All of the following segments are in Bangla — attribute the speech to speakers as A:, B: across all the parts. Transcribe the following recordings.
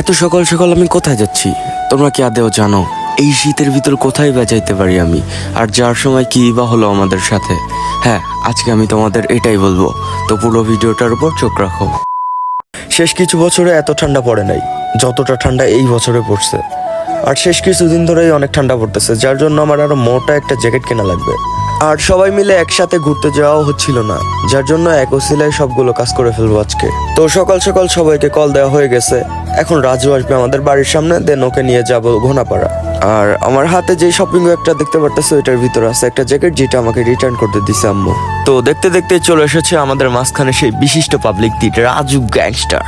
A: এত সকাল সকাল আমি কোথায় যাচ্ছি? তোমরা কি আদেও জানো, এই শীতের ভিতর কোথায় বা যাইতে পারি আমি? আর যার সময় কি বা হলো আমাদের সাথে? হ্যাঁ আজকে আমি তোমাদের এটাই বলব। তো পুরো ভিডিওটার উপর চোখ রাখো।
B: শেষ কিছু বছরে এত ঠান্ডা পড়ে নাই, যতটা ঠান্ডা এই বছরে পড়ছে। আর শেষ কিছুদিন ধরেই অনেক ঠান্ডা পড়তেছে, যার জন্য আমার আরও মোটা একটা জ্যাকেট কেনা লাগবে। আর সবাই মিলে একসাথে ঘুরতে যাওয়াও হচ্ছিল না, যার জন্য এক ওসিলায় সবগুলো কাজ করে ফেলব আজকে। তো সকাল সকাল সবাইকে কল দেওয়া হয়ে গেছে। এখন রাজু আসবে আমাদের বাড়ির সামনে দেন ওকে নিয়ে যাব ঘোনাপাড়া আর আমার হাতে যে শপিং ব্যাগটা দেখতে পারতেছে, এটার ভিতরে আছে একটা জ্যাকেট যেটা আমাকে রিটার্ন করতে দিছে আম্মু। তো দেখতে দেখতে চলে এসেছে আমাদের মাঝখানে সেই বিশিষ্ট পাবলিক দিট রাজু গ্যাংস্টার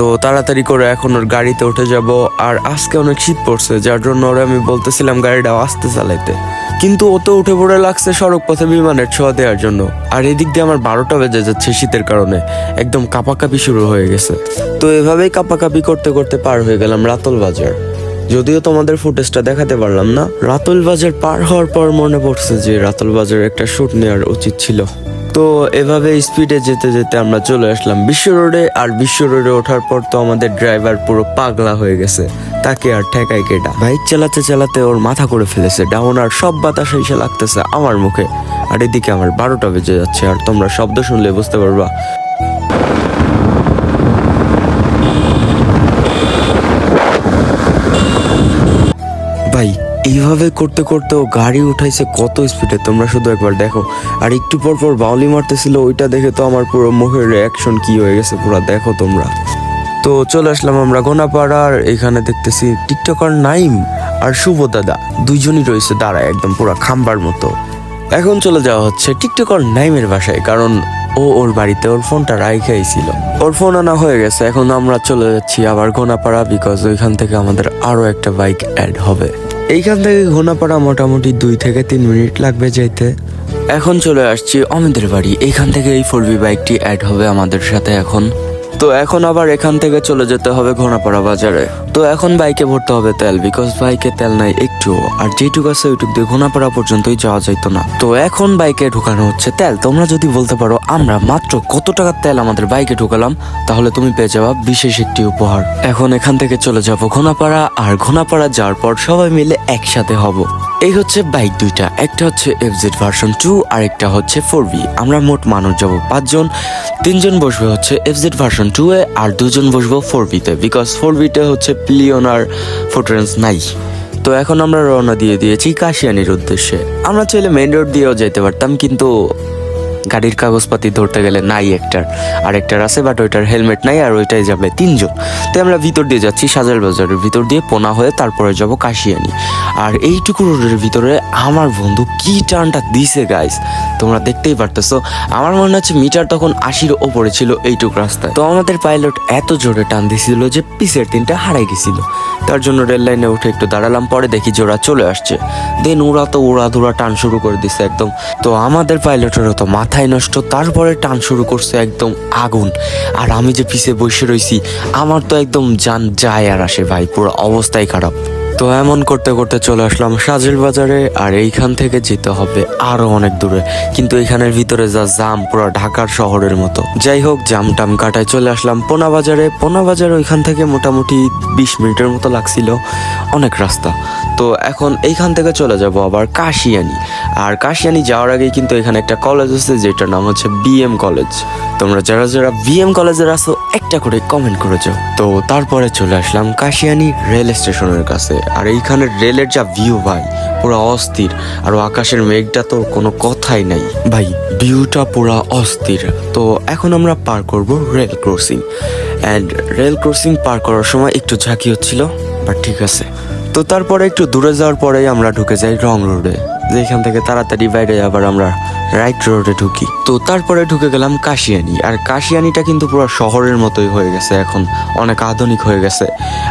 B: তো তাড়াতাড়ি করে এখন ওর গাড়িতে উঠে যাব। আর আজকে অনেক শীত পড়ছে, যার জন্য ওরে আমি বলতেছিলাম গাড়িটা আস্তে চালাইতে। কিন্তু ও তো উঠে পড়ে লাগছে সড়ক পথে বিমানের ছোঁয়া দেওয়ার জন্য। আর এদিক দিয়ে আমার বারোটা বেজে যাচ্ছে শীতের কারণে। একদম কাপাকাপি শুরু হয়ে গেছে। তো এভাবেই কাপাকাপি করতে করতে পার হয়ে গেলাম রাতল বাজার। যদিও তোমাদের ফুটেজটা দেখাতে পারলাম না, রাতল বাজার পার হওয়ার পর মনে পড়ছে যে রাতল বাজার একটা শুট নেওয়ার উচিত ছিল। তো এভাবে স্পিডে যেতে যেতে আমরা চলে আসলাম বিশ্ব রোডে আর বিশ্ব রোডে ওঠার পর তো আমাদের ড্রাইভার পুরো পাগলা হয়ে গেছে। তাকে আর ঠেকাই কেটা বাইক চালাতে চালাতে ওর মাথা করে ফেলেছে। ডাউন আর সব বাতাস এসে লাগতেছে আমার মুখে। আর এদিকে আমার বারোটা বেজে যাচ্ছে। আর তোমরা শব্দ শুনলে বুঝতে পারবা। এইভাবে করতে করতে ও গাড়ি উঠাইছে কত স্পিডে তোমরা শুধু একবার দেখো। আর একটু পর পর বাউলি মারতেছিল, ওইটা দেখে তো আমার পুরো মুখের রিয়াকশন কি হয়ে গেছে পুরো দেখো তোমরা। তো চলে আসলাম আমরা গোনাপাড়ার, এখানে দেখতেছি টিকটকার নাইম আর শুভ দাদা। দুইজনই রয়েছে দাঁড়ায় একদম পুরো খাম্বার মতো। এখন চলে যাওয়া হচ্ছে টিকটকার নাইমের বাসায়, কারণ ও ওর বাড়িতে ওর ফোনটা রাইখাই ছিল ওর ফোন আনা হয়ে গেছে, এখন আমরা চলে যাচ্ছি আবার গোনাপাড়া বিকজ ওইখান থেকে আমাদের আরও একটা বাইক অ্যাড হবে। এইখান থেকে ঘোনাপাড়া মোটামুটি দুই থেকে তিন মিনিট লাগবে যেতে এখন চলে আসছি অমিতের বাড়ি। এখান থেকে এই ফোর বাইকটি অ্যাড হবে আমাদের সাথে এখন। তো এখন আবার এখান থেকে চলে যেতে হবে ঘোনাপাড়া বাজারে। তো এখন বাইকে ভরতে হবে তেল বিকজ বাইকে তেল নাই একটু আর যেটুকু আছে ওইটুক দিয়ে ঘোনাপাড়া পর্যন্তই যাওয়া যাইতো না। তো এখন বাইকে ঢুকানো হচ্ছে তেল। তোমরা যদি বলতে পারো, আমরা মাত্র কত টাকার তেল আমাদের বাইকে ঢুকালাম, তাহলে তুমি পেয়ে যাবা বিশেষ একটি উপহার। এখন এখান থেকে চলে যাব ঘোনাপাড়া আর ঘোনাপাড়া যাওয়ার পর সবাই মিলে একসাথে হব। এই হচ্ছে বাইক দুইটা, একটা হচ্ছে এফ জেড ভার্সন টু আর একটা হচ্ছে ফোর বি আমরা মোট মানুষ যাব পাঁচজন, তিনজন বসবে হচ্ছে F Z version two A, আর দুজন বসবো ফোর বিতে বিকজ ফোর বিতে হচ্ছে প্লিয়ন আর ফোটারেন্স নাই। তো এখন আমরা রওনা দিয়ে দিয়েছি কাশিয়ানির উদ্দেশ্যে। আমরা চাইলে মেন রোড দিয়েও যেতে পারতাম, কিন্তু গাড়ির কাগজপাতি ধরতে গেলে নাই একটার আর একটার আছে বাট ওইটার হেলমেট নাই আর ওইটাই যাবে তিনজন। তো আমরা ভিতর দিয়ে যাচ্ছি সাজার বাজারের ভিতর দিয়ে পোনা হয়ে তারপরে যাব কাশিয়ানি। আর এইটুকু রোডের ভিতরে আমার বন্ধু কি টার্নটা দিছে গাইস তোমরা দেখতেই পারতেছো, আমার মনে হচ্ছে মিটার তখন আশির ওপরে ছিল এইটুক রাস্তায়। তো আমাদের পাইলট এত জোরে টান দিছিল যে পিসের তিনটা হারাই গেছিল। তার জন্য রেল লাইনে উঠে একটু দাঁড়ালাম, পরে দেখি যে ওরা চলে আসছে। দেন ওরা তো ওরা ধুরা টান শুরু করে দিছে একদম। তো আমাদের পাইলটেরও তো মাথায় নষ্ট, তারপরে টান শুরু করছে একদম আগুন। আর আমি যে পিছে বসে রয়েছি আমার তো একদম যান যায় আর আসে ভাই, পুরো অবস্থাই খারাপ। তো এমন করতে করতে চলে আসলাম সাজেল বাজারে, আর এইখান থেকে যেতে হবে আরও অনেক দূরে। কিন্তু এখানের ভিতরে যা জাম, পুরো ঢাকার শহরের মতো। যাই হোক, জাম টাম কাটায় চলে আসলাম পোনা বাজারে। পোনা বাজার ওইখান থেকে মোটামুটি বিশ মিনিটের মতো লাগছিল, অনেক রাস্তা। তো এখন এইখান থেকে চলে যাব আবার কাশিয়ানি। আর কাশিয়ানি যাওয়ার আগে কিন্তু এখানে একটা কলেজ আছে, যেটার নাম হচ্ছে বিএম কলেজ। তোমরা যারা যারা বিএম কলেজের আসো একটা করে কমেন্ট করেছ। তো তারপরে চলে আসলাম কাশিয়ানি রেল স্টেশনের কাছে। আর এইখানের রেলের যা ভিউ ভাই, পুরো অস্থির। আর আকাশের মেঘটা তো কোনো কথাই নাই। ভাই ভিউটা পুরো অস্থির। তো এখন আমরা পার করব rail crossing and rail crossing পার করার সময় একটু ঝাঁকি হচ্ছিল বাট ঠিক আছে। তো তারপরে একটু দূরে যাওয়ার পরেই আমরা ঢুকে যাই রং রোডে। যেখান থেকে তাড়াতাড়ি বাইরে আবার আমরা রাইট রোডে ঢুকি। তো তারপরে ঢুকে গেলাম কাশিয়ানি। আর কাশিয়ানিটা কিন্তু পুরো শহরের মতোই হয়ে গেছে, এখন অনেক আধুনিক হয়ে গেছে।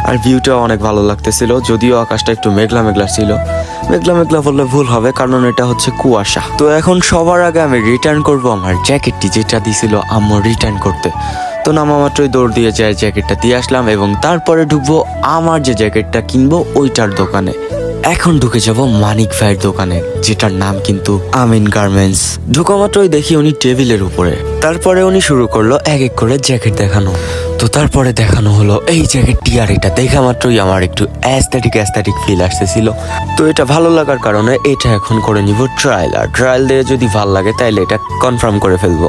B: আর ভিউটা অনেক ভালো লাগতেছিল, যদিও আকাশটা একটু মেঘলা মেঘলা ছিল। মেঘলা মেঘলা বললে ভুল হবে, কারণ এটা হচ্ছে কুয়াশা। তো এখন সবার আগে আমি রিটার্ন করব আমার জ্যাকেটটি যেটা দিছিল আম্মু রিটার্ন করতে। তো নামা মাত্রই দৌড় দিয়ে যায় জ্যাকেটটা দিয়ে আসলাম এবং তারপরে ঢুকবো আমার যে জ্যাকেটটা কিনবো ওইটার দোকানে।
A: এখন ঢুকে যাব মানিক ভাইয়ের দোকানে, যেটার নাম কিন্তু আমিন গার্মেন্টস। ঢুকা মাত্রই দেখি উনি টেবিলের উপরে। তারপরে উনি শুরু করল এক এক করে জ্যাকেট দেখানো। তো তারপরে দেখানো হলো এই জ্যাকেটটি আর এটা দেখা মাত্রই আমার একটু অ্যাস্থেটিক অ্যাস্থেটিক ফিল আসতেছিল। তো এটা ভালো লাগার কারণে এটা এখন করে নিব ট্রায়াল। আর ট্রায়াল দিয়ে যদি ভালো লাগে তাইলে এটা কনফার্ম করে ফেলব।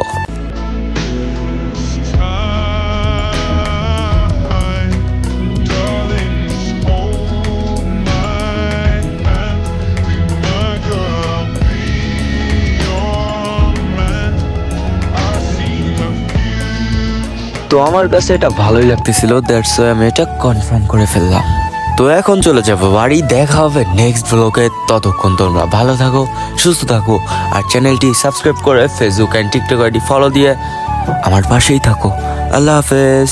A: তো আমার কাছে এটা ভালোই লাগতেছিল দ্যাটস আমি এটা কনফার্ম করে ফেললাম। তো এখন চলে যাব বাড়ি, দেখা হবে নেক্সট ব্লগে ততক্ষণ তোমরা ভালো থাকো, সুস্থ থাকো, আর চ্যানেলটি সাবস্ক্রাইব করে Facebook and TikTok ID follow দিয়ে আমার পাশেই থাকো। আল্লাহ হাফেজ।